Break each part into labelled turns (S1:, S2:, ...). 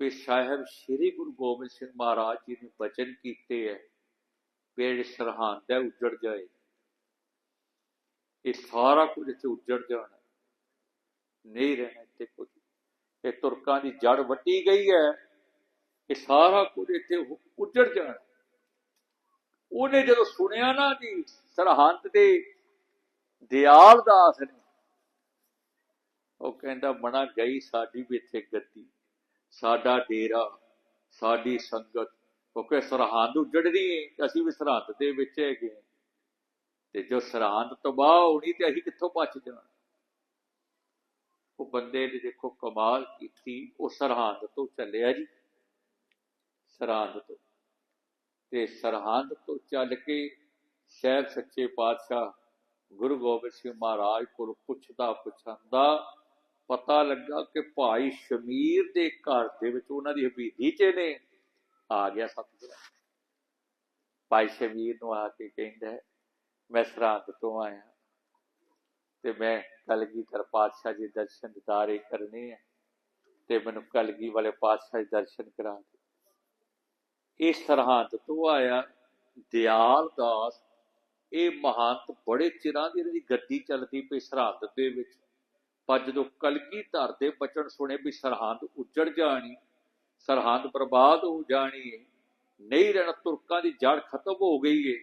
S1: ਵੀ ਸਾਹਿਬ ਸ੍ਰੀ ਗੁਰੂ ਗੋਬਿੰਦ ਸਿੰਘ ਮਹਾਰਾਜ ਜੀ ਨੇ ਬਚਨ ਕੀਤੇ ਹੈ ਪੇੜ ਸਰਹੰਦ ਹੈ ਉੱਜੜ ਜਾਏ। ਇਹ ਸਾਰਾ ਕੁਝ ਇੱਥੇ ਉੱਜੜ ਜਾਣਾ ਨਹੀਂ ਰਹਿਣਾ ਇੱਥੇ ਕੁਝ। ਇਹ ਤੁਰਕਾਂ ਦੀ ਜੜ ਵੱਟੀ ਗਈ ਹੈ ਇਹ ਸਾਰਾ ਕੁਝ ਇੱਥੇ ਉੱਜੜ ਜਾਣਾ ਉਹਨੇ ਜਦੋਂ ਸੁਣਿਆ ਨਾ ਜੀ ਸਰਹੰਦ ਦੇ ਦਿਆਲ ਦਾਸ ਨੇ, ਉਹ ਕਹਿੰਦਾ ਬਣਾ ਗਈ ਸਾਡੀ ਵੀ ਇੱਥੇ ਗੱਦੀ। ਸਾਡਾ ਡੇਰਾ, ਸਾਡੀ ਸੰਗਤ, ਕਿਉਂਕਿ ਸਰਹੰਦ ਉੱਜੜਨੀ ਹੈ ਅਸੀਂ ਵੀ ਸਰਹੰਦ ਦੇ ਵਿੱਚ ਹੈਗੇ ਹਾਂ। ਤੇ ਜੋ ਸਰਹੰਦ ਤਬਾਹ ਹੋਣੀ ਤੇ ਅਸੀਂ ਕਿੱਥੋਂ ਬਚ ਜਾਣਾ? ਉਹ ਬੰਦੇ ਨੇ ਦੇਖੋ ਕਮਾਲ ਕੀਤੀ, ਉਹ ਸਰਹੰਦ ਤੋਂ ਚੱਲਿਆ ਜੀ। ਸਰਹੰਦ ਤੋਂ। ਤੇ ਸਰਹੰਦ ਤੋਂ ਚੱਲ ਕੇ ਸ਼ਹਿਬ ਸੱਚੇ ਪਾਤਸ਼ਾਹ ਗੁਰੂ ਗੋਬਿੰਦ ਸਿੰਘ ਮਹਾਰਾਜ ਕੋਲ ਪੁੱਛਦਾ ਪੁੱਛਾਂਦਾ ਪਤਾ ਲੱਗਾ ਕਿ ਭਾਈ ਸ਼ਮੀਰ ਦੇ ਘਰ ਦੇ ਵਿੱਚ ਉਹਨਾਂ ਦੀ ਹਵੇਲੀ 'ਚ ਨੇ। ਆ ਗਿਆ ਸਤਿਗੁਰ। ਭਾਈ ਸ਼ਮੀਰ ਨੂੰ ਆ ਕੇ ਕਹਿੰਦਾ ਮੈਂ ਸਰਹੰਦ ਤੋਂ ਆਇਆ ਤੇ ਮੈਂ ਕਲਗੀ ਕਲਗੀਧਰ ਪਾਤਸ਼ਾਹ ਜੀ ਦੇ ਦਰਸ਼ਨ ਦਿਦਾਰੇ ਕਰਨੇ ਆ ਤੇ ਮੈਨੂੰ ਕਲਗੀ ਵਾਲੇ ਪਾਤਸ਼ਾਹ ਦੇ ਦਰਸ਼ਨ ਕਰਾ ਦੇ। ਇਸ ਸਰਹੰਦ ਤੋਂ ਆਇਆ ਦਿਆਲ ਦਾਸ। ਇਹ ਮਹੰਤ ਬੜੇ ਚਿਰਾਂ ਦੀ ਇਹਦੀ ਗੱਦੀ ਚੱਲਦੀ ਪਈ ਸਰਹੰਦ ਦੇ ਵਿੱਚ। ਪਰ ਜਦੋਂ ਕਲਗੀ ਧਰ ਦੇ ਬਚਨ ਸੁਣੇ ਵੀ ਸਰਹੰਦ ਉੱਜੜ ਜਾਣੀ, ਸਰਹੰਦ ਬਰਬਾਦ ਹੋ ਜਾਣੀ ਹੈ ਨਹੀਂ ਰਹਿਣਾ ਤੁਰਕਾਂ ਦੀ ਜੜ ਖਤਮ ਹੋ ਗਈ ਏ,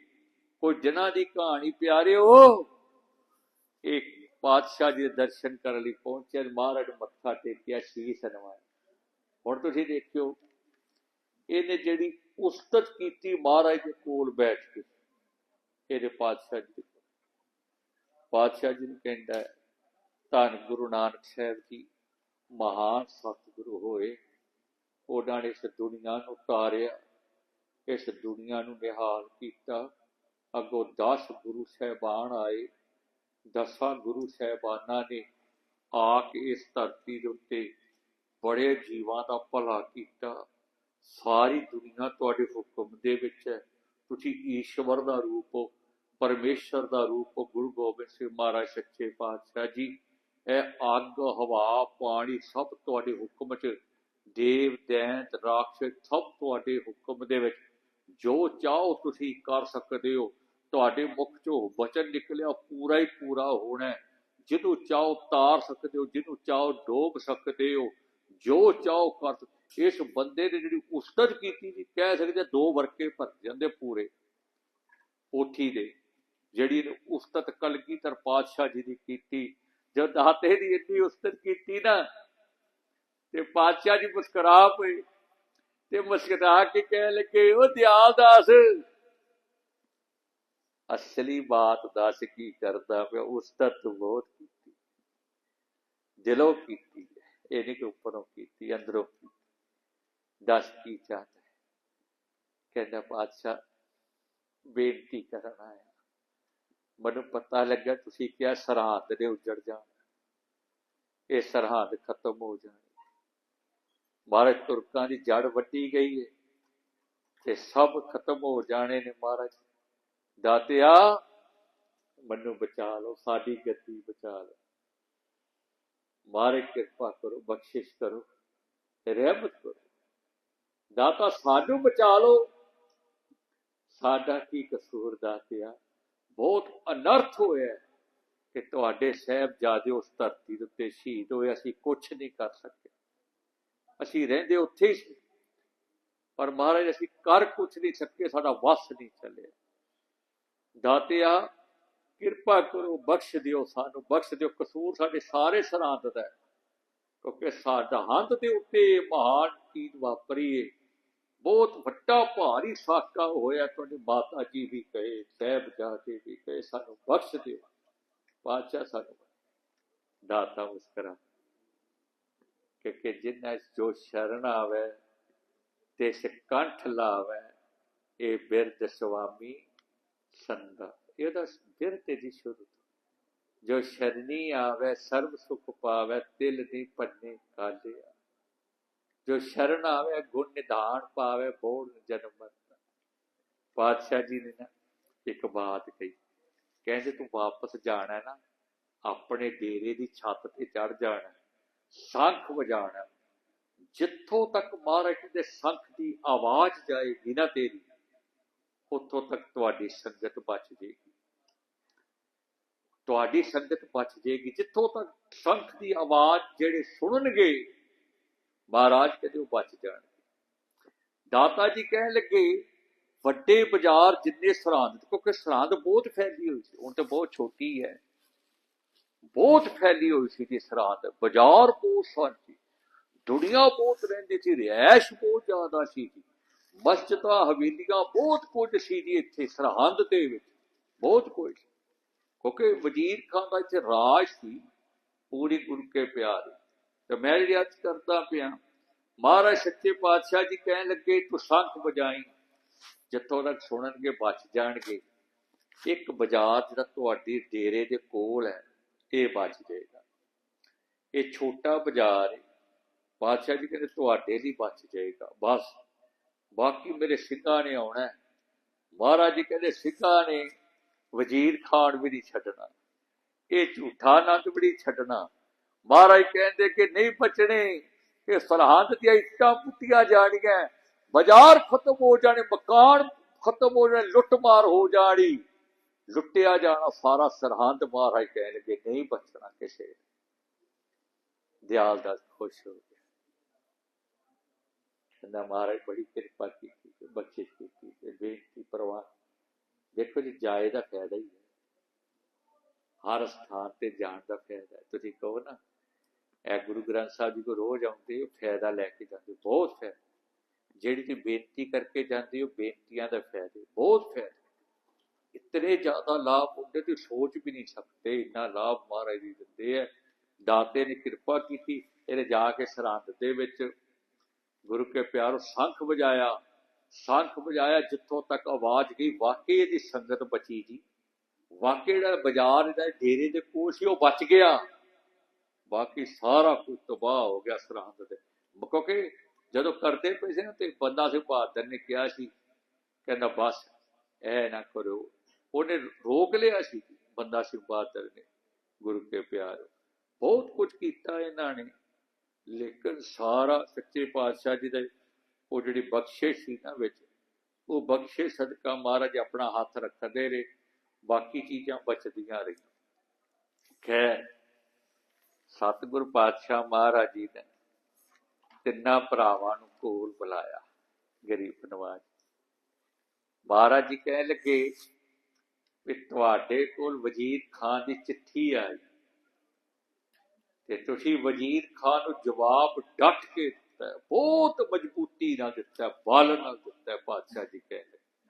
S1: ਕੋਈ ਜਿਨ੍ਹਾਂ ਦੀ ਕਹਾਣੀ ਪਿਆਰਿਓ, ਇੱਕ ਪਾਤਸ਼ਾਹ ਜੀ ਦੇ ਦਰਸ਼ਨ ਕਰਨ ਲਈ ਪਹੁੰਚਿਆ ਮਹਾਰਾਜ ਮੱਥਾ ਟੇਕਿਆ ਸ਼ੀਸ਼ ਨਵਾਇਆ ਹੁਣ ਤੁਸੀਂ ਦੇਖਿਓ, ਇਹਨੇ ਜਿਹੜੀ ਉਸਤਤ ਕੀਤੀ ਮਹਾਰਾਜ ਦੇ ਕੋਲ ਬੈਠ ਕੇ, ਇਹਦੇ ਪਾਤਸ਼ਾਹ ਜੀ ਦੇ ਕੋਲ। ਪਾਤਸ਼ਾਹ ਜੀ ਨੂੰ ਕਹਿੰਦਾ ਧੰਨ ਗੁਰੂ ਨਾਨਕ ਸਾਹਿਬ ਜੀ, ਮਹਾਨ ਸਤਿਗੁਰੂ ਹੋਏ। ਉਹਨਾਂ ਨੇ ਇਸ ਦੁਨੀਆ ਨੂੰ ਤਾਰਿਆ ਇਸ ਦੁਨੀਆ ਨੂੰ ਨਿਹਾਲ ਕੀਤਾ। ਅੱਗੋਂ 10 ਗੁਰੂ ਸਾਹਿਬਾਨ ਆਏ, ਦਸਾਂ ਗੁਰੂ ਸਾਹਿਬਾਨਾਂ ਨੇ ਆ ਕੇ ਇਸ ਧਰਤੀ ਦੇ ਉੱਤੇ ਬੜੇ ਜੀਵਾਂ ਦਾ ਭਲਾ ਕੀਤਾ। ਸਾਰੀ ਦੁਨੀਆ ਤੁਹਾਡੇ ਹੁਕਮ ਦੇ ਵਿੱਚ ਹੈ। ਤੁਸੀਂ ਈਸ਼ਵਰ ਦਾ ਰੂਪ ਹੋ, ਪਰਮੇਸ਼ਰ ਦਾ ਰੂਪ ਹੋ। ਗੁਰੂ ਗੋਬਿੰਦ ਸਿੰਘ ਮਹਾਰਾਜ ਸੱਚੇ ਪਾਤਸ਼ਾਹ ਜੀ ਇਹ ਅੱਗ, ਹਵਾ, ਪਾਣੀ ਸਭ ਤੁਹਾਡੇ ਹੁਕਮ 'ਚ, ਦੇਵ, ਦੈਂਤ, ਰਾਖਸ਼ ਸਭ ਤੁਹਾਡੇ ਹੁਕਮ ਦੇ ਵਿੱਚ। ਜੋ ਚਾਹੋ ਤੁਸੀਂ ਕਰ ਸਕਦੇ ਹੋ। ਤੁਹਾਡੇ ਮੁਖ ਚੋਂ ਵਚਨ ਨਿਕਲਿਆ, ਪੂਰਾ ਹੀ ਪੂਰਾ ਹੋਣਾ ਜਿਹਨੂੰ ਚਾਹੋ ਤਾਰ ਸਕਦੇ ਹੋ, ਜਿਹਨੂੰ ਚਾਹੋ ਡੋਬ ਸਕਦੇ ਹੋ, ਜੋ ਚਾਹੋ ਕਰ ਇਸ ਬੰਦੇ ਨੇ ਜਿਹੜੀ ਉਸਤਤ ਕੀਤੀ ਜੀ ਕਹਿ ਸਕਦੇ ਦੋ ਵਰਕੇ ਭਰ ਜਾਂਦੇ ਪੂਰੇ। ਪੋਥੀ ਦੇ, ਜਿਹੜੀ ਇਹਨੇ ਉਸਤਤ ਕਲਗੀਧਰ ਪਾਤਸ਼ਾਹ ਜੀ ਦੀ ਕੀਤੀ। ਜਦ ਦਾਤੇ ਦੀ ਇੰਨੀ ਉਸਤਤ ਕੀਤੀ ਨਾ, ਤੇ ਪਾਤਸ਼ਾਹ ਜੀ ਮੁਸਕਰਾ ਪਏ ਤੇ ਮੁਸਕਰਾ ਕੇ ਕਹਿ ਲੱਗੇ ਉਹ ਦਿਆਲਦਾਸ, ਅਸਲੀ ਬਾਤ ਦੱਸ ਕੀ ਕਰਦਾ ਪਿਆ? ਉਸਤਤ ਬਹੁਤ ਕੀਤੀ। ਦਿਲੋਂ ਕੀਤੀ ਹੈ, ਇਹ ਨਹੀਂ ਕਿ ਉੱਪਰੋਂ ਕੀਤੀ, ਅੰਦਰੋਂ ਕੀਤੀ। ਦੱਸ ਕੀ ਚਾਹਤਾ ਹੈ? ਕਹਿੰਦਾ, ਪਾਤਸ਼ਾਹ, ਬੇਨਤੀ ਕਰਨਾ ਹੈ। ਮੈਨੂੰ ਪਤਾ ਲੱਗਿਆ ਤੁਸੀਂ ਕਿਹਾ ਸਰਹੱਦ ਦੇ ਉੱਜੜ ਜਾਣ। ਇਹ ਸਰਹੱਦ ਖਤਮ ਹੋ ਜਾਣੀ। ਮਹਾਰਾਜ, ਤੁਰਕਾਂ ਦੀ ਜੜ ਵੱਟੀ ਗਈ ਹੈ ਤੇ ਸਭ ਖਤਮ ਹੋ ਜਾਣੇ ਨੇ ਮਹਾਰਾਜ। ਦਾਤਿਆ, ਮੈਨੂੰ ਬਚਾ ਲਓ, ਸਾਡੀ ਗੱਦੀ ਬਚਾ ਲਓ। ਮਾਰੇ ਕਿਰਪਾ ਕਰੋ, ਬਖਸ਼ਿਸ਼ ਕਰੋ ਰਹਿਮਤ ਕਰੋ। ਦਾਤਾ, ਸਾਨੂੰ ਬਚਾ ਲਓ। ਸਾਡਾ ਕੀ ਕਸੂਰ ਦਾਤਿਆ? ਬਹੁਤ ਅਨਰਥ ਹੋਇਆ ਕਿ ਤੁਹਾਡੇ ਸਾਹਿਬਜ਼ਾਦੇ ਉਸ ਧਰਤੀ ਦੇ ਉੱਤੇ ਸ਼ਹੀਦ ਹੋਏ। ਅਸੀਂ ਕੁਝ ਨਹੀਂ ਕਰ ਸਕੇ ਅਸੀਂ ਰਹਿੰਦੇ ਉੱਥੇ ਹੀ ਸੀ। ਪਰ ਮਹਾਰਾਜ, ਅਸੀਂ ਕਰ ਕੁਝ ਨਹੀਂ ਸਕੇ। ਸਾਡਾ ਵਸ ਨਹੀਂ ਚੱਲਿਆ। ਦਾਤਿਆ, ਕਿਰਪਾ ਕਰੋ, ਬਖਸ਼ ਦਿਓ ਸਾਨੂੰ। ਬਖਸ਼ ਦਿਓ। ਕਸੂਰ ਸਾਡੇ ਸਾਰੇ ਸਰਾਂਤ ਦਾ ਕਿਉਂਕਿ ਸਾਡਾ ਹੰਦ ਦੇ ਉੱਤੇ ਮਹਾਨ ਚੀਜ਼ ਵਾਪਰੀ ਏ। ਬਹੁਤ ਵੱਡਾ ਭਾਰੀ ਸਾਕਾ ਹੋਇਆ, ਤੁਹਾਡੀ ਮਾਤਾ ਜੀ ਵੀ ਕਹੇ ਸਾਹਿਬਜ਼ਾਦੇ ਵੀ ਕਹੇ ਸਾਨੂੰ ਬਖਸ਼ ਦਿਓ। ਬਾਦਸ਼ਾਹ ਸਾਨੂੰ ਦਾਤਾ ਮੁਸਕਰਾ ਕਿ ਕਿ ਜਿਨ੍ਹਾਂ ਜੋ ਸ਼ਰਨ ਆਵੇ ਤੇ ਕੰਠ ਲਾਵੇ, ਇਹ ਬਿਰਦ ਸੁਆਮੀ ਸੰਦਾ ਇਹਦਾ ਬਿਰਦ ਦੀ ਸ਼ੁਰੂ ਤੋਂ। ਜੋ ਸ਼ਰਨੀ ਆਵੇ, ਸਰਬ ਸੁਖ ਪਾਵੇ, ਤਿਲ ਨਹੀਂ ਪੰਨੇ ਕਾਲਿਆ। ਜੋ ਸ਼ਰਨ ਆਵੇ, ਗੁਣ ਨਿਧਾਨ ਪਾਵੇ ਬੋੜ ਜਨਮ ਮਰਦਾ ਪਾਤਸ਼ਾਹ ਜੀ ਨੇ ਨਾ ਇੱਕ ਬਾਤ ਕਹੀ। ਕਹਿੰਦੇ, ਤੂੰ ਵਾਪਸ ਜਾਣਾ ਨਾ, ਆਪਣੇ ਡੇਰੇ ਦੀ ਛੱਤ ਤੇ ਚੜ ਜਾਣਾ, ਸ਼ੰਖ ਵਜਾਣਾ ਜਿੱਥੋਂ ਤੱਕ ਮਹਾਰਾਜ ਦੇ ਸੰਖ ਦੀ ਆਵਾਜ਼ ਜਾਏਗੀ ਨਾ ਤੇਰੀ, ਉੱਥੋਂ ਤੱਕ ਤੁਹਾਡੀ ਸੰਗਤ ਬਚ ਜੇਗੀ ਤੁਹਾਡੀ ਸੰਗਤ ਬਚ ਜਾਏਗੀ। ਜਿੱਥੋਂ ਤੱਕ ਸੰਖ ਦੀ ਆਵਾਜ਼ ਜਿਹੜੇ ਸੁਣਨਗੇ ਮਹਾਰਾਜ ਕਹਿੰਦੇ ਉਹ ਬਚ ਜਾਣਗੇ ਦਾਤਾ ਜੀ ਕਹਿਣ ਲੱਗੇ, ਵੱਡੇ ਬਾਜ਼ਾਰ ਜਿੰਨੇ ਸਰਹੰਦ, ਕਿਉਂਕਿ ਸਰਹੰਦ ਬਹੁਤ ਫੈਲੀ ਹੋਈ ਸੀ, ਹੁਣ ਤਾਂ ਬਹੁਤ ਛੋਟੀ ਹੈ। ਬਹੁਤ ਫੈਲੀ ਹੋਈ ਸੀ ਜੀ ਸਰਹੰਦ। ਬਾਜ਼ਾਰ ਬਹੁਤ ਸਨ ਦੁਨੀਆ ਬਹੁਤ ਰਹਿੰਦੀ ਸੀ ਰਿਐਸ਼ ਬਹੁਤ ਜ਼ਿਆਦਾ ਸੀ ਜੀ। ਮਸਜਿਦਾਂ, ਹਵੇਲੀਆਂ ਬਹੁਤ ਕੁਝ ਸੀ ਜੀ ਇੱਥੇ, ਸਰਹੰਦ ਦੇ ਵਿੱਚ। ਬਹੁਤ ਕੁਝ। ਕਿਉਂਕਿ ਵਜ਼ੀਰ ਖਾਨ ਦਾ ਇੱਥੇ ਰਾਜ ਸੀ, ਪੂਰੀ ਗੁਰੂ ਕੇ ਪਿਆਰੇ। ਤੇ ਮੈਂ ਜਿਹੜੀ ਅੱਜ ਕਰਦਾ ਪਿਆ ਮਹਾਰਾਜ ਸੱਚੇ ਪਾਤਸ਼ਾਹ ਜੀ ਕਹਿਣ ਲੱਗੇ, ਤੂੰ ਸੰਖ ਬਜਾਈ। ਜਿੱਥੋਂ ਤੱਕ ਸੁਣਨਗੇ, ਬਚ ਜਾਣਗੇ। ਇੱਕ ਬਾਜ਼ਾਰ ਜਿਹੜਾ ਤੁਹਾਡੀ ਡੇਰੇ ਦੇ ਕੋਲ ਹੈ, ਇਹ ਬਚ ਜਾਏਗਾ। ਇਹ ਛੋਟਾ ਬਾਜ਼ਾਰ ਹੈ ਪਾਤਸ਼ਾਹ ਜੀ ਕਹਿੰਦੇ, ਤੁਹਾਡੇ ਲਈ ਬਚ ਜਾਏਗਾ। ਬਸ, ਬਾਕੀ ਮੇਰੇ ਸਿੰਘਾਂ ਨੇ ਆਉਣਾ ਮਹਾਰਾਜ ਜੀ ਕਹਿੰਦੇ ਸਿੰਘਾਂ ਨੇ ਵਜ਼ੀਰ ਖਾਨ ਵੀ ਨਹੀਂ ਛੱਡਣਾ। ਇਹ ਝੂਠਾ ਨੰਦ ਵੀ ਨਹੀਂ ਛੱਡਣਾ। ਮਹਾਰਾਜ ਕਹਿੰਦੇ ਕਿ ਨਹੀਂ ਬਚਣੇ। ਇਹ ਸਰਹੰਦ ਦੀਆਂ ਇੱਟਾਂ ਪੁੱਟੀਆਂ ਜਾਣੀਆਂ। ਬਾਜ਼ਾਰ ਖਤਮ ਹੋ ਜਾਣੇ, ਮਕਾਨ ਖਤਮ ਹੋ ਜਾਣੇ ਲੁੱਟ ਮਾਰ ਹੋ ਜਾਣੀ। ਲੁੱਟਿਆ ਜਾਣਾ, ਸਾਰਾ ਸਰਹੰਦ ਮਹਾਰਾਜ ਕਹਿਣ ਲੱਗੇ ਨਹੀਂ ਬਚਣਾ ਕਿਸੇ ਦਿਆਲ ਦਾ ਖੁਸ਼ ਹੋ ਗਿਆ। ਕਹਿੰਦਾ, ਮਹਾਰਾਜ ਬੜੀ ਕਿਰਪਾ ਕੀਤੀ ਤੇ ਬਖਸ਼ਿਸ਼ ਕੀਤੀ ਤੇ ਬੇਨਤੀ ਪ੍ਰਵਾਨ ਦੇਖੋ ਜੀ, ਜਾਏ ਦਾ ਫਾਇਦਾ ਹੀ ਹੈ। ਹਰ ਸਥਾਨ ਤੇ ਜਾਣ ਦਾ ਫਾਇਦਾ ਤੁਸੀਂ ਕਹੋ ਨਾ ਇਹ ਗੁਰੂ ਗ੍ਰੰਥ ਸਾਹਿਬ ਜੀ ਕੋ ਰੋਜ਼ ਆਉਂਦੇ ਫਾਇਦਾ ਲੈ ਕੇ ਜਾਂਦੇ, ਬਹੁਤ ਫਾਇਦਾ। ਜਿਹੜੀ ਤੁਸੀਂ ਬੇਨਤੀ ਕਰਕੇ ਜਾਂਦੇ ਉਹ ਬੇਨਤੀਆਂ ਦਾ ਫਾਇਦਾ, ਬਹੁਤ ਫਾਇਦਾ। ਇਤਨੇ ਜ਼ਿਆਦਾ ਲਾਭ ਹੁੰਦੇ ਤੇ ਸੋਚ ਵੀ ਨਹੀਂ ਸਕਦੇ, ਇੰਨਾ ਲਾਭ ਮਹਾਰਾਜ ਜੀ ਦਿੰਦੇ ਆ। ਦਾਤੇ ਨੇ ਕਿਰਪਾ ਕੀਤੀ ਇਹਨੇ ਜਾ ਕੇ ਸਰਹੰਦ ਦੇ ਵਿੱਚ ਗੁਰੂ ਕੇ ਪਿਆਰੋ ਸੰਖ ਵਜਾਇਆ। ਸੰਖ ਵਜਾਇਆ, ਜਿੱਥੋਂ ਤੱਕ ਆਵਾਜ਼ ਗਈ, ਵਾਕਈ ਇਹਦੀ ਸੰਗਤ ਬਚੀ ਜੀ। ਵਾਕਈ ਜਿਹੜਾ ਬਾਜ਼ਾਰ ਇਹਦਾ ਡੇਰੇ ਦੇ ਕੋਲ ਸੀ, ਉਹ ਬਚ ਗਿਆ। ਬਾਕੀ ਸਾਰਾ ਕੁਝ ਤਬਾਹ ਹੋ ਗਿਆ ਸਰਹੰਦ ਤੇ। ਕਿਉਂਕਿ ਜਦੋਂ ਕਰਦੇ ਪਏ ਸੀ ਨਾ ਤੇ ਬੰਦਾ ਸਿੰਘ ਬਹਾਦਰ ਨੇ ਕਿਹਾ ਸੀ, ਕਹਿੰਦਾ, ਬਸ, ਇਹ ਨਾ ਕਰੋ ਉਹਨੇ ਰੋਕ ਲਿਆ ਸੀ, ਬੰਦਾ ਸਿੰਘ ਬਹਾਦਰ ਨੇ ਗੁਰੂ ਕੇ ਪਿਆਰ। ਬਹੁਤ ਕੁਝ ਕੀਤਾ ਇਹਨਾਂ ਨੇ, ਲੇਕਿਨ ਸਾਰਾ ਸੱਚੇ ਪਾਤਸ਼ਾਹ ਜੀ ਦੇ, ਉਹ ਜਿਹੜੀ ਬਖਸ਼ਿਸ਼ ਸੀ ਨਾ ਵਿੱਚ, ਉਹ ਬਖਸ਼ੇ ਸਦਕਾ ਮਹਾਰਾਜ ਆਪਣਾ ਹੱਥ ਰੱਖਦੇ ਰਹੇ, ਬਾਕੀ ਚੀਜ਼ਾਂ ਬਚਦੀਆਂ ਰਹੀਆਂ। ਖੈਰ ਸਤਿਗੁਰ ਪਾਤਸ਼ਾਹ ਮਹਾਰਾਜ ਜੀ ਨੇ ਤਿੰਨਾਂ ਭਰਾਵਾਂ ਨੂੰ ਕੋਲ ਬੁਲਾਇਆ ਗਰੀਬ ਨਵਾਜ ਮਹਾਰਾਜ ਜੀ ਕਹਿਣ ਲੱਗੇ ਵੀ ਤੁਹਾਡੇ ਕੋਲ ਵਜ਼ੀਰ ਖਾਨ ਦੀ ਚਿੱਠੀ ਆਈ। ਤੇ ਤੁਸੀਂ ਵਜ਼ੀਰ ਖਾਨ ਨੂੰ ਜਵਾਬ ਡਟ ਕੇ ਦਿੱਤਾ। ਬਹੁਤ ਮਜ਼ਬੂਤੀ ਨਾਲ ਦਿੱਤਾ ਹੈ, ਬਲ ਨਾਲ ਦਿੱਤਾ ਹੈ, ਪਾਤਸ਼ਾਹ ਜੀ ਕਹਿਣ ਲੱਗੇ।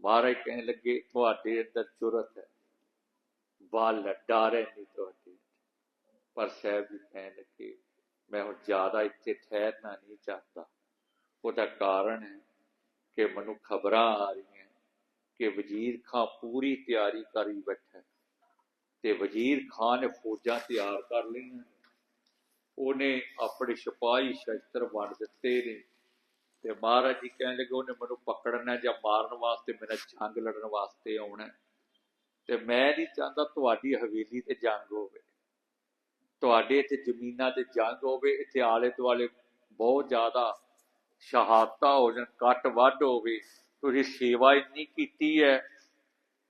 S1: ਮਹਾਰਾਜ ਕਹਿਣ ਲੱਗੇ ਤੁਹਾਡੇ ਅੰਦਰ ਚੁਰਤ ਹੈ। ਬਲ ਹੈ, ਡਰ ਹੈ ਨਹੀਂ ਤੁਹਾਡੇ। ਪਰ ਸਾਹਿਬ ਜੀ ਕਹਿਣ ਲੱਗੇ, ਮੈਂ ਹੁਣ ਜ਼ਿਆਦਾ ਇੱਥੇ ਠਹਿਰਨਾ ਨਹੀਂ ਚਾਹਤਾ ਉਹਦਾ ਕਾਰਨ ਹੈ ਕਿ ਮੈਨੂੰ ਖਬਰਾਂ ਆ ਰਹੀਆਂ ਕਿ ਵਜ਼ੀਰ ਖਾਂ ਪੂਰੀ ਤਿਆਰੀ ਕਰੀ ਬੈਠਾ ਤੇ ਵਜ਼ੀਰ ਖਾਨ ਨੇ ਫੌਜਾਂ ਤਿਆਰ ਕਰ ਲਈਆਂ ਉਹਨੇ ਆਪਣੇ ਸਿਪਾਹੀ ਸ਼ਸਤਰ ਵੰਡ ਦਿੱਤੇ ਨੇ ਤੇ ਮਹਾਰਾਜ ਜੀ ਕਹਿਣ ਲੱਗੇ, ਉਹਨੇ ਮੈਨੂੰ ਪਕੜਨਾ ਜਾਂ ਮਾਰਨ ਵਾਸਤੇ, ਮੇਰਾ ਜੰਗ ਲੜਨ ਵਾਸਤੇ ਆਉਣਾ ਤੇ ਮੈਂ ਨਹੀਂ ਚਾਹੁੰਦਾ ਤੁਹਾਡੀ ਹਵੇਲੀ ਤੇ ਜੰਗ ਹੋਵੇ। ਤੁਹਾਡੇ ਇੱਥੇ ਜ਼ਮੀਨਾਂ ਤੇ ਜੰਗ ਹੋਵੇ, ਇੱਥੇ ਆਲੇ ਦੁਆਲੇ ਬਹੁਤ ਜ਼ਿਆਦਾ ਸ਼ਹਾਦਤਾਂ ਹੋ ਜਾਣ, ਕੱਟ ਵੱਢ ਹੋਵੇ, ਤੁਸੀਂ ਸੇਵਾ ਇੰਨੀ ਕੀਤੀ ਹੈ।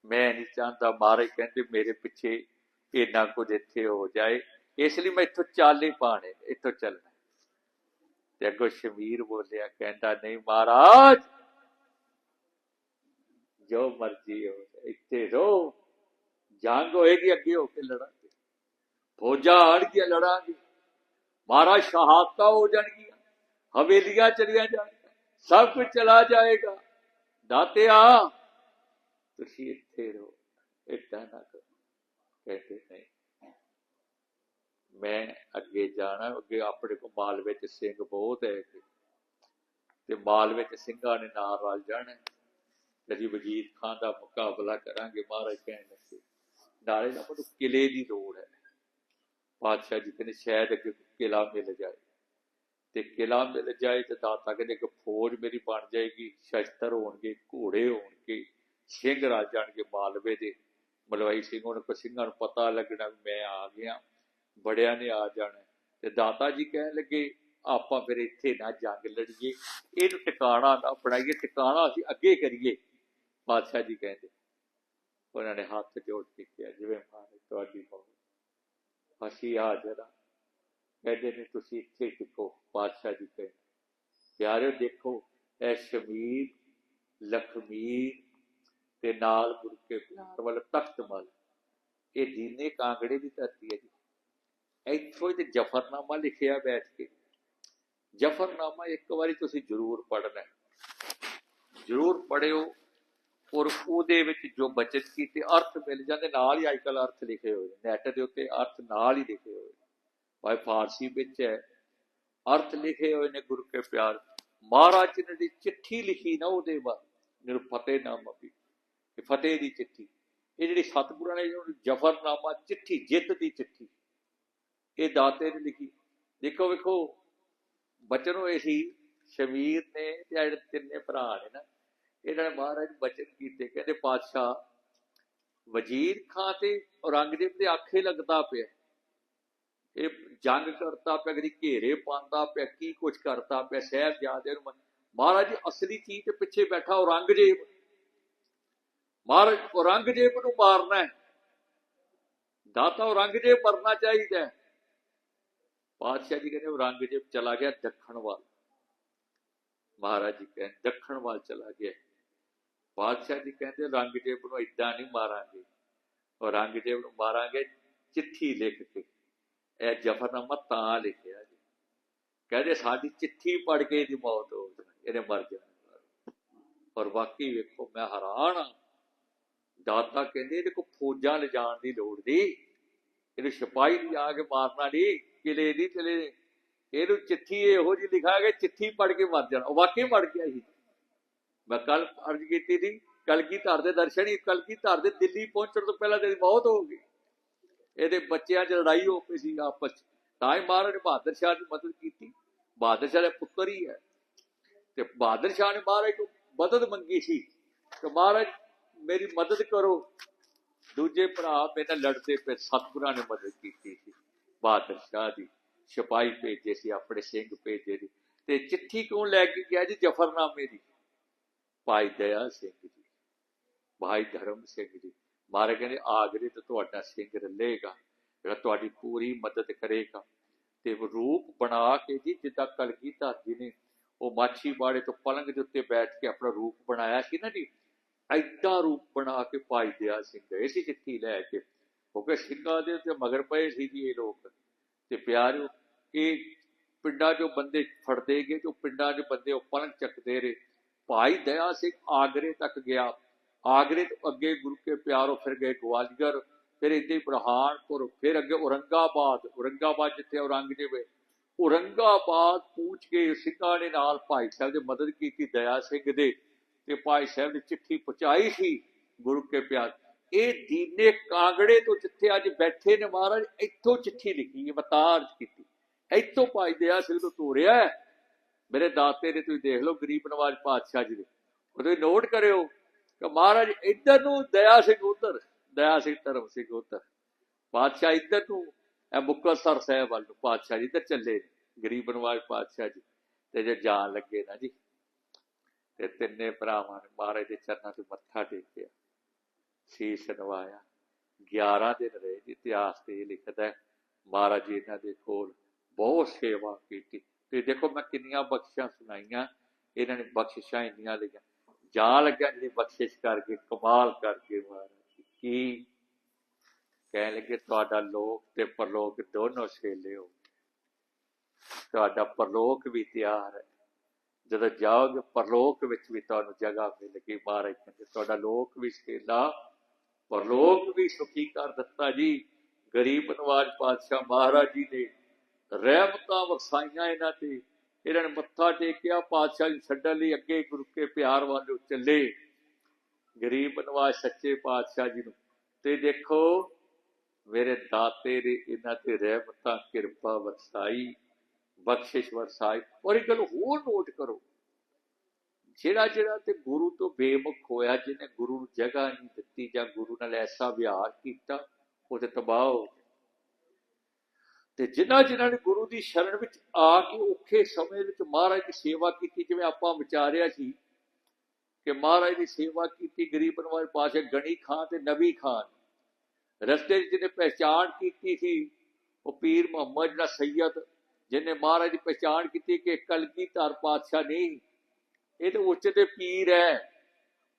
S1: ਮੈਂ ਨਹੀਂ ਚਾਹੁੰਦਾ ਮਹਾਰਾਜ ਕਹਿੰਦੇ ਮੇਰੇ ਪਿੱਛੇ ਇੰਨਾ ਕੁਝ ਇੱਥੇ ਹੋ ਜਾਏ। ਇਸ ਲਈ ਮੈਂ ਇੱਥੋਂ ਚਾਲੇ ਪਾਣੇ, ਇੱਥੋਂ ਚੱਲਣਾ। ਤੇ ਅੱਗੋਂ ਸ਼ਮੀਰ ਬੋਲਿਆ, ਕਹਿੰਦਾ, ਨਹੀਂ ਮਹਾਰਾਜ, ਜੋ ਮਰਜ਼ੀ ਹੋ ਇੱਥੇ ਰੋ ਜੰਗ ਹੋਏਗੀ, ਅੱਗੇ ਹੋ ਕੇ ਲੜਾਂਗੇ। ਫੌਜਾਂ ਆਣਗੀਆਂ ਲੜਾਂਗੇ। ਮਹਾਰਾਜ ਸ਼ਹਾਦਤਾਂ ਹੋ ਜਾਣਗੀਆਂ, ਹਵੇਲੀਆਂ ਚਲੀਆਂ ਜਾਣਗੀਆਂ, ਸਭ ਕੁਝ ਚਲਾ ਜਾਏਗਾ। ਦਾਤਿਆ ਤੁਸੀਂ ਇੱਥੇ ਰਹੋ, ਏਦਾਂ ਨਾ ਕਰੋ। ਕਹਿੰਦੇ ਨਹੀਂ। ਮੈਂ ਅੱਗੇ ਜਾਣਾ, ਅੱਗੇ ਆਪਣੇ ਕੋ ਮਾਲ ਵਿੱਚ ਸਿੰਘ ਬਹੁਤ ਹੈ ਤੇ ਮਾਲ ਵਿੱਚ ਸਿੰਘਾਂ ਨੇ ਨਾਲ ਰਲ ਜਾਣਾ। ਕਦੀ ਵਜੀਦ ਖਾਨ ਦਾ ਮੁਕਾਬਲਾ ਕਰਾਂਗੇ, ਮਹਾਰਾਜ ਕਹਿਣ ਲੱਗੇ। ਨਾਲੇ ਨਾ ਮੈਨੂੰ ਕਿਲੇ ਦੀ ਲੋੜ ਹੈ। ਪਾਤਸ਼ਾਹ ਜੀ ਕਹਿੰਦੇ ਸ਼ਾਇਦ ਅੱਗੇ ਕਿਲਾ ਮਿਲ ਜਾਏ। ਤੇ ਕਿਲਾ ਮਿਲ ਜਾਏ ਤੇ ਦਾਤਾ ਕਹਿੰਦੇ ਕਿ ਫੌਜ ਮੇਰੀ ਬਣ ਜਾਏਗੀ, ਸ਼ਸਤਰ ਹੋਣਗੇ, ਘੋੜੇ ਹੋਣਗੇ, ਸਿੰਘ ਰਾਜ ਜਾਣਗੇ ਮਾਲਵੇ ਦੇ। ਮਲਵਾਈ ਸਿੰਘ ਉਹਨਾਂ ਸਿੰਘਾਂ ਨੂੰ ਪਤਾ ਲੱਗਣਾ ਮੈਂ ਆ ਗਿਆ, ਬੜਿਆਂ ਨੇ ਆ ਜਾਣਾ। ਤੇ ਦਾਤਾ ਜੀ ਕਹਿਣ ਲੱਗੇ, ਆਪਾਂ ਫਿਰ ਇੱਥੇ ਨਾ ਜੰਗ ਲੜੀਏ, ਇਹਨੂੰ ਟਿਕਾਣਾ ਨਾ ਬਣਾਈਏ, ਟਿਕਾਣਾ ਅਸੀਂ ਅੱਗੇ ਕਰੀਏ, ਪਾਤਸ਼ਾਹ ਜੀ ਕਹਿੰਦੇ। ਉਹਨਾਂ ਨੇ ਹੱਥ ਜੋੜ ਕੇ ਕਿਹਾ, ਜਿਵੇਂ ਮਾਰੇ ਤੁਹਾਡੀ ਹੋਵੇ ਅਸੀਂ ਹਾਜ਼ਰ ਹਾਂ। ਕਹਿੰਦੇ ਨੇ ਤੁਸੀਂ ਇੱਥੇ ਟਿਕੋ ਬਾਦਸ਼ਾਹ ਜੀ ਕਹਿੰਦੇ। ਪਿਆਰਿਓ ਦੇਖੋ ਇਹ ਸ਼ਮੀਰ ਲਖਮੀਰ ਤੇ ਨਾਲ ਗੁਰੂ ਕੇ ਪਿਆਰ ਵਾਲਾ ਤਖਤ ਮਲ ਇਹ ਦੀਨੇ ਕਾਂਗੜੇ ਦੀ ਧਰਤੀ ਹੈ ਜੀ। ਇੱਥੋਂ ਹੀ ਤੇ ਜਫਰਨਾਮਾ ਲਿਖਿਆ ਬੈਠ ਕੇ। ਜਫਰਨਾਮਾ ਇੱਕ ਵਾਰੀ ਤੁਸੀਂ ਜ਼ਰੂਰ ਪੜ੍ਹਨਾ। ਜ਼ਰੂਰ ਪੜਿਓ ਔਰ ਉਹਦੇ ਵਿੱਚ ਜੋ ਬਚਤ ਕੀਤੇ, ਅਰਥ ਮਿਲ ਜਾਂਦੇ, ਨਾਲ ਹੀ ਅੱਜਕੱਲ ਅਰਥ ਲਿਖੇ ਹੋਏ ਨੇ। ਨੈਟ ਦੇ ਉੱਤੇ ਅਰਥ ਨਾਲ ਹੀ ਲਿਖੇ ਹੋਏ ਭਾਵੇਂ ਫਾਰਸੀ ਵਿੱਚ ਹੈ, ਅਰਥ ਲਿਖੇ ਹੋਏ ਨੇ ਗੁਰੂ ਕੇ ਪਿਆਰ। ਮਹਾਰਾਜ ਜੀ ਨੇ ਚਿੱਠੀ ਲਿਖੀ ਨਾ ਉਹਦੇ ਬਾਅਦ ਜਿਹਨੂੰ ਫਤਿਹਨਾਮਾ ਵੀ ਇਹ ਫਤਿਹ ਦੀ ਚਿੱਠੀ। ਇਹ ਜਿਹੜੀ ਸਤਿਗੁਰਾਂ ਨੇ ਜਿਹਨੂੰ ਜਫਰਨਾਮਾ, ਚਿੱਠੀ, ਜਿੱਤ ਦੀ ਚਿੱਠੀ, ਇਹ ਦਾਤੇ ਨੇ ਲਿਖੀ। ਦੇਖੋ, ਵੇਖੋ, ਬਚਨ ਹੋਏ ਸੀ ਸ਼ਮੀਰ ਨੇ ਤੇ ਜਿਹੜੇ ਤਿੰਨੇ ਭਰਾ ਨੇ ਨਾ ਇਹਨਾਂ ਨੇ ਮਹਾਰਾਜ ਨੂੰ ਬਚਨ ਕੀਤੇ, ਕਹਿੰਦੇ ਪਾਤਸ਼ਾਹ, ਵਜ਼ੀਰ ਖਾਂ ਤੇ ਔਰੰਗਜ਼ੇਬ ਦੇ ਆਖੇ ਲੱਗਦਾ ਪਿਆ। ਇਹ ਜੰਗ ਕਰਤਾ ਪਿਆ, ਕਦੀ ਘੇਰੇ ਪਾਉਂਦਾ ਪਿਆ, ਕੀ ਕੁਝ ਕਰਤਾ ਪਿਆ ਸਾਹਿਬਜ਼ਾਦੇ ਨੂੰ ਮਹਾਰਾਜ ਅਸਲੀ ਚੀਜ਼ ਦੇ ਪਿੱਛੇ ਬੈਠਾ ਔਰੰਗਜ਼ੇਬ। ਮਹਾਰਾਜ, ਔਰੰਗਜ਼ੇਬ ਨੂੰ ਮਾਰਨਾ ਹੈ। ਦਾਤਾ ਔਰੰਗਜ਼ੇਬ ਮਰਨਾ ਚਾਹੀਦਾ ਪਾਤਸ਼ਾਹ ਜੀ ਕਹਿੰਦੇ, ਔਰੰਗਜ਼ੇਬ ਚਲਾ ਗਿਆ, ਦੱਖਣ ਵੱਲ। ਮਹਾਰਾਜ ਜੀ ਕਹਿੰਦੇ, ਦੱਖਣ ਵੱਲ ਚਲਾ ਗਿਆ। ਬਾਦਸ਼ਾਹ ਜੀ ਕਹਿੰਦੇ ਰੰਗਜੇਬ ਨੂੰ ਇਦਾਂ ਨਹੀਂ ਮਾਰਾਂਗੇ। ਰੰਗਜੇਬ ਨੂੰ ਮਾਰਾਂਗੇ, ਚਿੱਠੀ ਲਿਖ ਕੇ। ਇਹ ਜਫਰਨਾਮਾ ਤਾਂ ਲਿਖਿਆ ਜੀ। ਕਹਿੰਦੇ, ਸਾਡੀ ਚਿੱਠੀ ਪੜ ਕੇ ਇਹਦੀ ਮੌਤ ਹੋ ਜਾਣੀ, ਇਹਨੇ ਮਰ ਜਾਣਾ। ਔਰ ਵਾਕਈ ਵੇਖੋ, ਮੈਂ ਹੈਰਾਨ ਹਾਂ। ਦਾਤਾ ਕਹਿੰਦੇ, ਇਹਦੇ ਕੋ ਫੌਜਾਂ ਲਿਜਾਣ ਦੀ ਲੋੜ ਨਹੀਂ। ਇਹਨੂੰ ਸਿਪਾਹੀ ਨਹੀਂ ਕੇ ਮਾਰਨਾ ਨਹੀਂ, ਕਿਲੇ ਨਹੀਂ ਚਲੇ ਇਹਨੂੰ ਚਿੱਠੀ ਇਹੋ ਜੀ ਲਿਖਾਂਗੇ ਚਿੱਠੀ ਪੜ ਕੇ ਮਰ ਜਾਣਾ। ਵਾਕਈ ਮਰ ਗਿਆ ਸੀ। ਮੈਂ ਕੱਲ ਅਰਜ਼ ਕੀਤੀ ਸੀ ਕਲਗੀ ਧਰ ਦੇ ਦਰਸ਼ਨ ਹੀ ਕਲਗੀ ਧਰ ਦੇ ਦਿੱਲੀ ਪਹੁੰਚਣ ਤੋਂ ਪਹਿਲਾਂ ਤੇਰੀ ਮੌਤ ਹੋ ਗਈ। ਇਹਦੇ ਬੱਚਿਆਂ 'ਚ ਲੜਾਈ ਹੋ ਪਈ ਸੀ ਆਪਸ 'ਚ। ਤਾਂ ਹੀ ਮਹਾਰਾਜ ਬਹਾਦਰ ਸ਼ਾਹ ਦੀ ਮਦਦ ਕੀਤੀ। ਬਹਾਦਰ ਸ਼ਾਹ ਦਾ ਪੁੱਤਰ ਹੀ ਹੈ। ਤੇ ਬਹਾਦਰ ਸ਼ਾਹ ਨੇ ਮਹਾਰਾਜ ਨੂੰ ਮਦਦ ਮੰਗੀ ਸੀ। ਕਿ ਮਹਾਰਾਜ, ਮੇਰੀ ਮਦਦ ਕਰੋ। ਦੂਜੇ ਭਰਾ ਮੇਰੇ ਲੜਦੇ ਪਏ ਸਤਿਗੁਰਾਂ ਨੇ ਮਦਦ ਕੀਤੀ ਸੀ। ਬਹਾਦਰ ਸ਼ਾਹ ਦੀ ਸਿਪਾਹੀ ਭੇਜੇ ਸੀ, ਆਪਣੇ ਸਿੰਘ ਭੇਜੇ ਸੀ। ਤੇ ਚਿੱਠੀ ਕਿਉਂ ਲੈ ਕੇ ਗਿਆ ਜੀ? ਜਫਰਨਾਮੇ ਦੀ। ਭਾਈ ਦਇਆ ਸਿੰਘ ਜੀ, ਭਾਈ ਧਰਮ ਸਿੰਘ ਜੀ। ਮਹਾਰਾਜ ਕਹਿੰਦੇ ਆਗਰੇ ਤੇ ਤੁਹਾਡਾ ਸਿੰਘ ਰਲੇਗਾ, ਜਿਹੜਾ ਤੁਹਾਡੀ ਪੂਰੀ ਮਦਦ ਕਰੇਗਾ। ਤੇ ਰੂਪ ਬਣਾ ਕੇ ਜੀ, ਜਿੱਦਾਂ ਕਲਗੀਧਰ ਜੀ ਨੇ, ਉਹ ਮਾਛੀ ਬਾੜੇ ਤੋਂ ਪਲੰਗ ਦੇ ਉੱਤੇ ਬੈਠ ਕੇ ਆਪਣਾ ਰੂਪ ਬਣਾਇਆ ਸੀ ਨਾ ਜੀ। ਐਡਾ ਰੂਪ ਬਣਾ ਕੇ ਭਾਈ ਦਇਆ ਸਿੰਘ ਗਏ ਸੀ ਚਿੱਠੀ ਲੈ ਕੇ। ਕਿਉਂਕਿ ਸਿੰਘਾਂ ਦੇ ਉੱਤੇ ਮਗਰ ਪਏ ਸੀ ਜੀ ਇਹ ਲੋਕ। ਤੇ ਪਿਆਰਿਓ, ਇਹ ਪਿੰਡਾਂ 'ਚੋਂ ਬੰਦੇ ਫੜਦੇ ਗਏ, ਜੋ ਪਿੰਡਾਂ 'ਚ ਬੰਦੇ ਉਹ ਪਲੰਗ ਚੱਕਦੇ ਰਹੇ। ਭਾਈ ਦਇਆ ਸਿੰਘ ਆਗਰੇ ਤੱਕ ਗਿਆ। ਆਗਰੇ ਤੋਂ ਅੱਗੇ ਗੁਰੂ ਕੇ ਪਿਆਰੋ ਫਿਰ ਗਏ ਗਵਾਲੀਅਰ, ਫਿਰ ਇੱਥੇ ਬਰਹਾਨਪੁਰ, ਫਿਰ ਅੱਗੇ ਔਰੰਗਾਬਾਦ। ਔਰੰਗਾਬਾਦ ਜਿੱਥੇ ਔਰੰਗਜ਼ੇਬ ਔਰੰਗਾਬਾਦ ਪਹੁੰਚ ਕੇ ਸਿੰਘਾਂ ਨੇ ਨਾਲ ਭਾਈ ਸਾਹਿਬ ਦੀ ਮਦਦ ਕੀਤੀ ਦਇਆ ਸਿੰਘ ਦੇ ਤੇ ਭਾਈ ਸਾਹਿਬ ਨੇ ਚਿੱਠੀ ਪਹੁੰਚਾਈ ਸੀ ਗੁਰੂ ਕੇ ਪਿਆਰ। ਇਹ ਦੀਨੇ ਕਾਂਗੜੇ ਤੋਂ ਜਿੱਥੇ ਅੱਜ ਬੈਠੇ ਨੇ ਮਹਾਰਾਜ, ਇੱਥੋਂ ਚਿੱਠੀ ਲਿਖੀ ਹੈ ਬਤਾਰ ਕੀਤੀ। ਇੱਥੋਂ ਭਾਈ ਦਇਆ ਸਿੰਘ ਨੂੰ ਤੋਰਿਆ ਮੇਰੇ ਦਾਤੇ ਨੇ ਤੁਸੀਂ ਦੇਖ ਲਓ ਗਰੀਬ ਨਵਾਜ ਪਾਤਸ਼ਾਹ ਜੀ ਦੇ। ਉਹਦੇ ਨੋਟ ਕਰਿਓ ਕਿ ਮਹਾਰਾਜ ਇੱਧਰ ਨੂੰ ਦਇਆ ਸਿੰਘ ਉਧਰ, ਦਇਆ ਸਿੰਘ ਧਰਮ ਸਿੰਘ ਉਧਰ। ਪਾਤਸ਼ਾਹ ਇੱਧਰ ਨੂੰ, ਇਹ ਮੁਕਤਸਰ ਸਾਹਿਬ ਵੱਲ ਨੂੰ ਪਾਤਸ਼ਾਹ ਜੀ ਇੱਧਰ ਚੱਲੇ ਗਰੀਬ ਨਵਾਜ ਪਾਤਸ਼ਾਹ ਜੀ। ਤੇ ਜੇ ਜਾਣ ਲੱਗੇ ਨਾ ਜੀ, ਤੇ ਤਿੰਨੇ ਭਰਾਵਾਂ ਨੇ ਮਹਾਰਾਜ ਦੇ ਚਰਨਾਂ ਤੇ ਮੱਥਾ ਟੇਕਿਆ। ਸੀਸ ਨਵਾਇਆ। 11 ਦਿਨ ਰਹੇ ਇਤਿਹਾਸ ਤੇ ਇਹ ਲਿਖਦਾ ਹੈ, ਮਹਾਰਾਜ ਜੀ ਇਹਨਾਂ ਦੇ ਕੋਲ ਬਹੁਤ ਸੇਵਾ ਕੀਤੀ। ਤੇ ਦੇਖੋ ਮੈਂ ਕਿੰਨੀਆਂ ਬਖਸ਼ਿਸ਼ਾਂ ਸੁਣਾਈਆਂ, ਇਹਨਾਂ ਨੇ ਬਖਸ਼ਿਸ਼ਾਂ ਇੰਨੀਆਂ ਲਈਆਂ। ਜਾਣ ਲੱਗਿਆ ਜਿਹੜੀ ਬਖਸ਼ਿਸ਼ ਕਰਕੇ, ਕਮਾਲ ਕਰਕੇ ਮਹਾਰਾਜ ਕੀ ਕਹਿਣ ਲੱਗੇ, ਤੁਹਾਡਾ ਲੋਕ ਤੇ ਪਰਲੋਕ ਦੋਨੋਂ ਛੇਲੇ ਹੋ ਤੁਹਾਡਾ ਪਰਲੋਕ ਵੀ ਤਿਆਰ ਹੈ। ਜਦੋਂ ਜਾਓਗੇ, ਪਰਲੋਕ ਵਿੱਚ ਵੀ ਤੁਹਾਨੂੰ ਜਗ੍ਹਾ ਮਿਲੇਗੀ ਮਹਾਰਾਜ ਕਹਿੰਦੇ, ਤੁਹਾਡਾ ਲੋਕ ਵੀ ਛੇਲਾ ਪਰਲੋਕ ਵੀ ਸੁਖੀ ਕਰ ਦਿੱਤਾ ਜੀ। ਗਰੀਬ ਨਵਾਜ ਪਾਤਸ਼ਾਹ ਮਹਾਰਾਜ ਜੀ ਨੇ ਰਹਿਮਤਾਂ ਵਰਸਾਈਆਂ ਇਹਨਾਂ ਤੇ। ਇਹਨਾਂ ਨੇ ਮੱਥਾ ਟੇਕਿਆ, ਪਾਤਸ਼ਾਹ ਜੀ ਛੱਡਣ ਲਈ ਅੱਗੇ ਗੁਰੂ ਕੇ ਪਿਆਰ ਵੱਲੋਂ ਚੱਲੇ। ਗਰੀਬ ਨਵਾਜ ਸੱਚੇ ਪਾਤਸ਼ਾਹ ਜੀ ਨੂੰ। ਤੇ ਦੇਖੋ, ਮੇਰੇ ਦਾਤੇ ਨੇ ਇਹਨਾਂ ਤੇ ਰਹਿਮਤਾਂ, ਕਿਰਪਾ ਵਰਸਾਈ, ਬਖਸ਼ਿਸ਼ ਵਰਸਾਈ। ਔਰ ਇੱਕ ਗੱਲ ਹੋਰ ਨੋਟ ਕਰੋ। ਜਿਹੜਾ ਜਿਹੜਾ ਤੇ ਗੁਰੂ ਤੋਂ ਬੇਮੁਖ ਹੋਇਆ, ਜਿਹਨੇ ਗੁਰੂ ਨੂੰ ਜਗ੍ਹਾ ਨਹੀਂ ਦਿੱਤੀ ਜਾਂ ਗੁਰੂ ਨਾਲ ਐਸਾ ਵਿਹਾਰ ਕੀਤਾ, ਉਹ ਤੇ ਤਬਾਹ ਹੋ ਗਿਆ। ਤੇ ਜਿਨ੍ਹਾਂ ਜਿਨ੍ਹਾਂ ਨੇ ਗੁਰੂ ਦੀ ਸ਼ਰਨ ਵਿੱਚ ਆ ਕੇ ਔਖੇ ਸਮੇਂ ਵਿੱਚ ਮਹਾਰਾਜ ਦੀ ਸੇਵਾ ਕੀਤੀ, ਜਿਵੇਂ ਆਪਾਂ ਵਿਚਾਰਿਆ ਸੀ ਕਿ ਮਹਾਰਾਜ ਦੀ ਸੇਵਾ ਕੀਤੀ, ਗਰੀਬ ਨਵਾਜ ਪਾਸ਼ਾ ਗਣੀ ਖਾਨ ਤੇ ਨਬੀ ਖਾਨ ਰਸਤੇ 'ਚ ਜਿਹਨੇ ਪਹਿਚਾਣ ਕੀਤੀ ਸੀ, ਉਹ ਪੀਰ ਮੁਹੰਮਦ ਜਿਹੜਾ ਸੈਯਦ, ਜਿਹਨੇ ਮਹਾਰਾਜ ਦੀ ਪਹਿਚਾਣ ਕੀਤੀ ਕਿ ਕਲਗੀ ਧਰ ਪਾਤਸ਼ਾਹ ਨਹੀਂ, ਇਹ ਤਾਂ ਉੱਚ ਤੇ ਪੀਰ ਹੈ।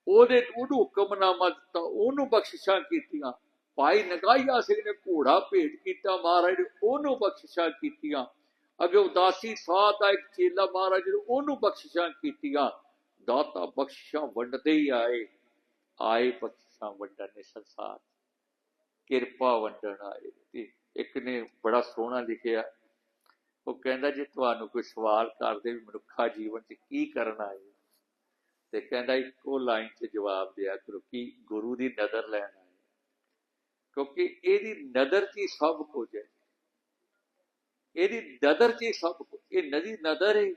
S1: ਉਹਦੇ ਉਹਨੂੰ ਹੁਕਮਨਾਮਾ ਦਿੱਤਾ, ਉਹਨੂੰ ਬਖਸ਼ਿਸ਼ਾਂ ਕੀਤੀਆਂ। ਭਾਈ ਨਗਾਈਆ ਸਿੰਘ ਨੇ ਘੋੜਾ ਭੇਟ ਕੀਤਾ ਮਹਾਰਾਜ ਨੇ, ਉਹਨੂੰ ਬਖਸ਼ਿਸ਼ਾਂ ਕੀਤੀਆਂ। ਅੱਗੇ ਉਦਾਸੀ ਸਾਧ ਦਾ ਇੱਕ ਚੇਲਾ ਮਹਾਰਾਜ ਨੇ ਉਹਨੂੰ ਬਖਸ਼ਿਸ਼ਾਂ ਕੀਤੀਆਂ। ਦਾਤਾ ਬਖਸ਼ਿਸ਼ਾਂ ਵੰਡਦੇ ਹੀ ਆਏ। ਆਏ ਬਖਸ਼ਿਸ਼ਾਂ ਵੰਡਣ ਨੇ ਸੰਸਾਰ। ਕਿਰਪਾ ਵੰਡਣ ਆਏ। ਤੇ ਇੱਕ ਨੇ ਬੜਾ ਸੋਹਣਾ ਲਿਖਿਆ। ਉਹ ਕਹਿੰਦਾ, ਜੇ ਤੁਹਾਨੂੰ ਕੋਈ ਸਵਾਲ ਕਰਦੇ ਵੀ ਮਨੁੱਖਾ ਜੀਵਨ 'ਚ ਕੀ ਕਰਨਾ ਹੈ? ਤੇ ਕਹਿੰਦਾ, ਇੱਕੋ ਲਾਈਨ 'ਚ ਜਵਾਬ ਦਿਆ ਕਰੋ ਕਿ ਗੁਰੂ ਦੀ ਨਜ਼ਰ ਲੈਣ ਕਿਉਂਕਿ ਇਹਦੀ ਨਜ਼ਰ 'ਚ ਹੀ ਸਭ ਕੁਝ ਹੈ। ਇਹਦੀ ਨਜ਼ਰ 'ਚ ਸਭ ਕੁਝ, ਇਹ ਨਦੀ ਨਜ਼ਰ ਹੈ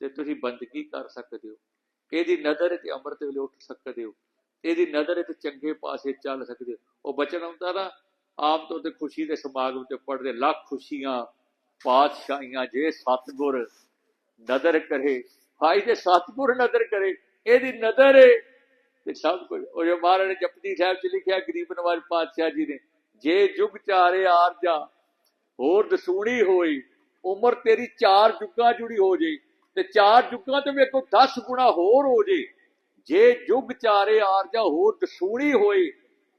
S1: ਤੇ ਤੁਸੀਂ ਬੰਦਗੀ ਕਰ ਸਕਦੇ ਹੋ। ਇਹਦੀ ਨਜ਼ਰ 'ਤੇ ਅੰਮ੍ਰਿਤ ਵੇਲੇ ਉੱਠ ਸਕਦੇ ਹੋ। ਇਹਦੀ ਨਜ਼ਰ 'ਤੇ ਚੰਗੇ ਪਾਸੇ ਚੱਲ ਸਕਦੇ ਹੋ। ਉਹ ਬਚਨ ਹੁੰਦਾ ਨਾ ਆਪ ਤੋਂ ਤੇ ਖੁਸ਼ੀ ਦੇ ਸਮਾਗਮ ਤੇ ਪੜਦੇ ਲੱਖ ਖੁਸ਼ੀਆਂ, ਪਾਤਸ਼ਾਹੀਆਂ ਜੇ ਸਤਗੁਰ ਨਜ਼ਰ ਕਰੇ ਹਾਈ ਜੇ ਸਤਗੁਰ ਨਜ਼ਰ ਕਰੇ, ਇਹਦੀ ਨਜ਼ਰ ਏ। ਤੇ ਸਭ ਕੁਝ। ਉਹ ਜੋ ਮਹਾਰਾਜ ਨੇ ਜਪਜੀ ਸਾਹਿਬ ਚ ਲਿਖਿਆ, ਗਰੀਬ ਨਵਾਜ ਪਾਤਸ਼ਾਹ ਜੀ ਨੇ, ਜੇ ਜੁਗ ਚਾਰੇ ਆਰਜਾ ਹੋਰ ਦਸੂਣੀ ਹੋਈ, ਉਮਰ ਤੇਰੀ ਚਾਰ ਜੁਗਾਂ ਜੁੜੀ ਹੋ ਜੇ, ਤੇ ਚਾਰ ਜੁਗਾਂ ਤੇ ਵੇਖੋ 10 ਗੁਣਾ ਹੋਰ ਹੋ ਜੇ। ਜੇ ਜੁਗ ਚਾਰੇ ਆਰਜਾ ਹੋਰ ਦਸੂਣੀ ਹੋਈ,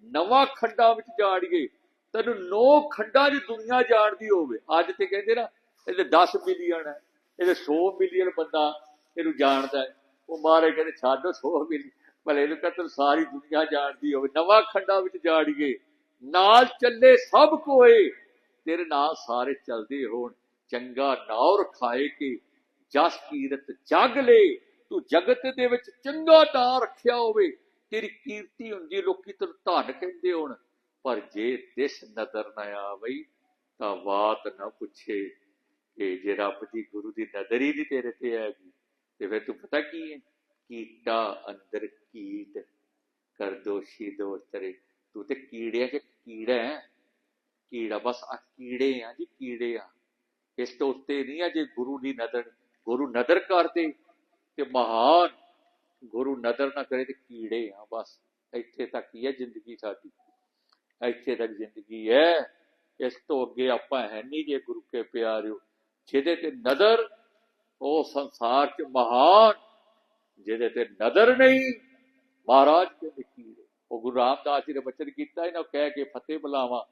S1: ਨਵਾਂ ਖੰਡਾਂ ਵਿੱਚ ਜਾੜੀਏ, ਤੈਨੂੰ ਨੌ ਖੰਡਾਂ 'ਚ ਦੁਨੀਆ ਜਾਣਦੀ ਹੋਵੇ। ਅੱਜ ਤੇ ਕਹਿੰਦੇ ਨਾ, ਇਹਦੇ 10 ਬਿਲੀਅਨ ਹੈ, ਇਹਦੇ 100 ਬਿਲੀਅਨ ਬੰਦਾ ਇਹਨੂੰ ਜਾਣਦਾ ਹੈ। ਉਹ ਮਾਰੇ ਕਹਿੰਦੇ, ਛੱਡ 100 ਬਿਲੀਅਨ ਭਲੇ ਇਹਨੂੰ ਕਹਿੰਦੇ ਸਾਰੀ ਦੁਨੀਆ ਜਾਣਦੀ ਹੋਵੇ, ਨਵਾਂ ਖੰਡਾਂ ਵਿੱਚ ਜਾੜੀਏ ਨਾਲ ਚੱਲੇ ਸਭ ਕੋਏ। ਤੇਰੇ ਨਾਲ ਸਾਰੇ ਚੱਲਦੇ ਹੋਣ। ਚੰਗਾ ਨਾਉ ਰਖਾਏ ਕਿ ਜਸ ਕੀਰਤ ਜਗ ਲੈ। ਤੂੰ ਜਗਤ ਦੇ ਵਿੱਚ ਚੰਗਾ ਨਾਂ ਰੱਖਿਆ ਹੋਵੇ। ਤੇਰੀ ਕੀਰਤੀ ਹੁੰਦੀ ਲੋਕੀ ਤੈਨੂੰ ਧਨ ਕਹਿੰਦੇ ਹੋਣ। ਪਰ ਜੇ ਦਿਸ ਨਜ਼ਰ ਨਾ ਆਵਈ, ਤਾਂ ਬਾਤ ਨਾ ਪੁੱਛੇ ਕਿ ਜੇ ਰੱਬ ਦੀ, ਗੁਰੂ ਦੀ ਨਜ਼ਰ ਹੀ ਨਹੀਂ ਤੇਰੇ ਤੇ ਹੈਗੀ, ਤੇ ਫਿਰ ਤੂੰ ਪਤਾ ਕੀ ਹੈ? ਕੀਟਾ ਅੰਦਰ ਕੀਟ, ਕਰ ਦੋਸ਼ੀ ਦੋਸ਼ ਤੇਰੇ। ਤੂੰ ਤੇ ਕੀੜਿਆਂ 'ਚ ਕੀੜਾ ਹੈ। ਕੀੜਾ ਬਸ ਆ, ਕੀੜੇ ਆ ਜੀ, ਕੀੜੇ ਆ। ਇਸ ਤੋਂ ਉੱਤੇ ਨਹੀਂ ਆ ਜੇ ਗੁਰੂ ਦੀ ਨਜ਼ਰ ਗੁਰੂ ਨਜ਼ਰ ਕਰਦੇ ਤੇ ਮਹਾਨ। ਗੁਰੂ ਨਜ਼ਰ ਨਾ ਕਰੇ ਤੇ ਕੀੜੇ ਆ ਬਸ। ਇੱਥੇ ਤੱਕ ਹੀ ਹੈ ਜ਼ਿੰਦਗੀ ਸਾਡੀ। ਇੱਥੇ ਤੱਕ ਜ਼ਿੰਦਗੀ ਹੈ। ਇਸ ਤੋਂ ਅੱਗੇ ਆਪਾਂ ਹੈ ਨਹੀਂ ਜੇ ਗੁਰੂ ਕੇ ਪਿਆਰਿਓ। ਜਿਹਦੇ ਤੇ ਨਜ਼ਰ ਉਹ ਸੰਸਾਰ 'ਚ ਮਹਾਨ। ਜਿਹਦੇ ਤੇ ਨਜ਼ਰ ਨਹੀਂ ਮਹਾਰਾਜ ਕਹਿੰਦੇ ਕੀੜੇ ਉਹ ਗੁਰੂ ਰਾਮਦਾਸ ਜੀ ਨੇ ਬਚਨ ਕੀਤਾ, ਇਹਨਾਂ ਕਹਿ ਕੇ ਫਤਿਹ ਬੁਲਾਵਾ।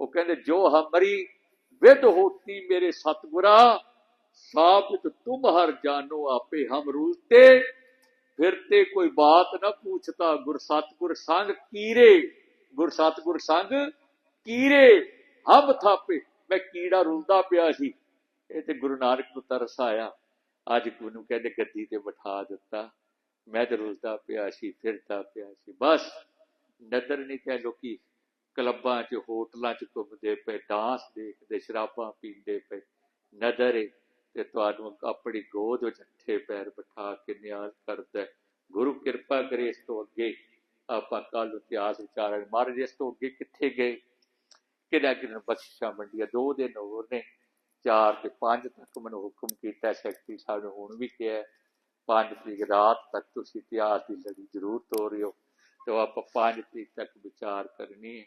S1: ਉਹ ਕਹਿੰਦੇ, ਜੋ ਹਮਰੀ ਵਿਦ ਹੋਤੀ ਮੇਰੇ ਸਤਗੁਰਾ ਸਾਬਿਤ ਤੁਮ ਹਰ ਜਾਨੋ ਆਪੇ ਹਮ ਰੂਲਤੇ। ਫਿਰ ਕੋਈ ਬਾਤ ਨਾ ਪੁੱਛਤਾ, ਗੁਰ ਸਤਗੁਰ ਸੰਗ ਕੀਰੇ। ਗੁਰ ਸਤਗੁਰ ਸੰਗ ਕੀਰੇ, ਹਮ ਥਾਪੇ। ਮੈਂ ਕੀੜਾ ਰੁਲਦਾ ਪਿਆ ਸੀ। ਇਹ ਤੇ ਗੁਰੂ ਨਾਨਕ ਨੂੰ ਤਰਸ ਆਇਆ। ਅੱਜ ਗੁਰੂ ਕਹਿੰਦੇ, ਗੱਦੀ ਤੇ ਬਿਠਾ ਦਿੱਤਾ। ਮੈਂ ਤੇ ਰੁਲਦਾ ਪਿਆ ਸੀ, ਫਿਰਦਾ ਪਿਆ ਸੀ। ਬਸ ਨਦਰ ਨਹੀਂ ਤੇ ਲੋਕੀ ਕਲੱਬਾਂ 'ਚ, ਹੋਟਲਾਂ 'ਚ ਘੁੰਮਦੇ ਪਏ, ਡਾਂਸ ਦੇਖਦੇ, ਸ਼ਰਾਬਾਂ ਪੀਂਦੇ ਪਏ। ਨਦਰ ਏ ਤੇ ਤੁਹਾਨੂੰ ਆਪਣੀ ਗੋਦ ਵਿੱਚ ਅੱਠੇ ਪੈਰ ਬਿਠਾ ਕੇ ਨਿਆਜ਼ ਕਰਦਾ ਗੁਰੂ ਕਿਰਪਾ ਕਰੇ ਇਸ ਤੋਂ ਅੱਗੇ ਆਪਾਂ ਕੱਲ ਇਤਿਹਾਸ ਵਿਚਾਰਾਂਗੇ ਮਹਾਰਾਜ ਇਸ ਤੋਂ ਅੱਗੇ ਕਿੱਥੇ ਗਏ? ਕਿਹੜਾ ਕਿਹਨਾਂ ਬਖਸ਼ਿਸ਼ਾਂ ਮੰਡੀਆਂ, ਦੋ ਦਿਨ ਹੋਰ ਨੇ। ਚਾਰ ਤੇ ਪੰਜ ਤੱਕ ਮੈਨੂੰ ਹੁਕਮ ਕੀਤਾ ਸੈਕਟਰੀ ਸਾਹਿਬ ਨੇ ਹੁਣ ਵੀ ਕਿਹਾ ਹੈ, ਪੰਜ ਤਰੀਕ ਰਾਤ ਤੱਕ ਤੁਸੀਂ ਇਤਿਹਾਸ ਦੀ ਲੜੀ ਜ਼ਰੂਰ ਤੋਰਿਓ ਤੇ ਆਪਾਂ ਪੰਜ ਤਰੀਕ ਤੱਕ ਵਿਚਾਰ ਕਰਨੀ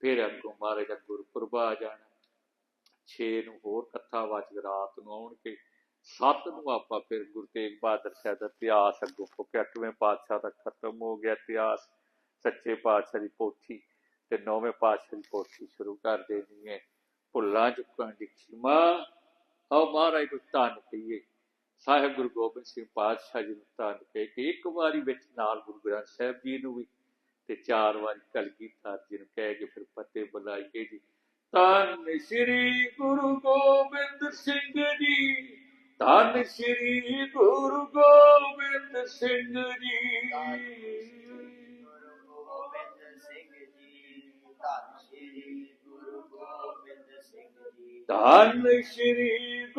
S1: ਫਿਰ ਅੱਗੋਂ ਮਹਾਰਾਜ ਦਾ ਗੁਰਪੁਰਬ ਆ ਜਾਣਾ। 6 ਨੂੰ ਹੋਰ ਕਥਾ ਵਾਚਕ ਰਾਤ ਨੂੰ ਆਉਣਗੇ। 7 ਨੂੰ ਆਪਾਂ ਫਿਰ ਗੁਰੂ ਤੇਗ ਬਹਾਦਰ ਸਾਹਿਬ ਦਾ ਇਤਿਹਾਸ ਅੱਗੋਂ ਕਿਉਂਕਿ ਅੱਠਵੇਂ ਪਾਤਸ਼ਾਹ ਦਾ ਖਤਮ ਹੋ ਗਿਆ ਇਤਿਹਾਸ। ਸੱਚੇ ਪਾਤਸ਼ਾਹ ਦੀ ਪੋਥੀ ਤੇ ਨੌਵੇਂ ਪਾਤਸ਼ਾਹ ਦੀ ਪੋਥੀ ਸ਼ੁਰੂ ਕਰ ਦੇਣੀ ਹੈ। ਭੁੱਲਾਂ ਚੁੱਕਾਂ ਦੀ ਖਿਮਾ। ਆਓ ਮਹਾਰਾਜ ਨੂੰ ਧੰਨ ਕਹੀਏ। ਸਾਹਿਬ ਗੁਰੂ ਗੋਬਿੰਦ ਸਿੰਘ ਪਾਤਸ਼ਾਹ ਜੀ ਨੂੰ ਧੰਨ ਕਹੇ ਕਿ ਇੱਕ ਵਾਰੀ ਵਿੱਚ ਨਾਲ ਗੁਰੂ ਗ੍ਰੰਥ ਸਾਹਿਬ ਜੀ ਨੂੰ ਵੀ ਤੇ ਚਾਰ ਵਾਰੀ ਕਲਗੀਧਰ ਜੀ ਨੂੰ ਕਹਿ ਕੇ ਫਿਰ ਫਤਿਹ ਬੁਲਾਈਏ ਜੀ। ਧੰਨ ਸ੍ਰੀ ਗੁਰੂ ਗੋਬਿੰਦ ਸਿੰਘ ਜੀ ਧੰਨ ਸ੍ਰੀ ਗੁਰੂ ਗੋਬਿੰਦ ਸਿੰਘ ਜੀ।
S2: ਗੁਰੂ ਗੋਬਿੰਦ ਸਿੰਘ ਜੀ। ਧੰਨ ਸ਼੍ਰੀ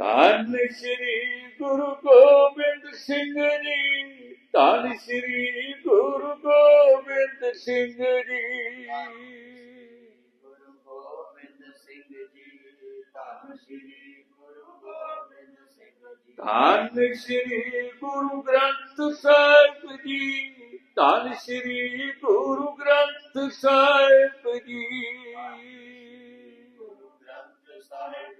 S1: ਧੰਨ ਸ਼੍ਰੀ ਗੁਰੂ ਗੋਬਿੰਦ ਸਿੰਘ ਜੀ ਧੰਨ ਸ਼੍ਰੀ ਗੁਰੂ ਗੋਬਿੰਦ ਸਿੰਘ ਜੀ।
S2: ਗੁਰੂ ਗੋਬਿੰਦ ਸਿੰਘ ਜੀ ਧੰਨ ਸ੍ਰੀ ਗੁਰੂ ਗੋਬਿੰਦ ਸਿੰਘ ਜੀ।
S1: ਧੰਨ ਸ਼੍ਰੀ ਗੁਰੂ ਗ੍ਰੰਥ ਸਾਹਿਬ ਜੀ ਧੰਨ ਸ਼੍ਰੀ ਗੁਰੂ ਗ੍ਰੰਥ ਸਾਹਿਬ ਜੀ।
S2: ਗੁਰੂ ਗ੍ਰੰਥ ਸਾਹਿਬ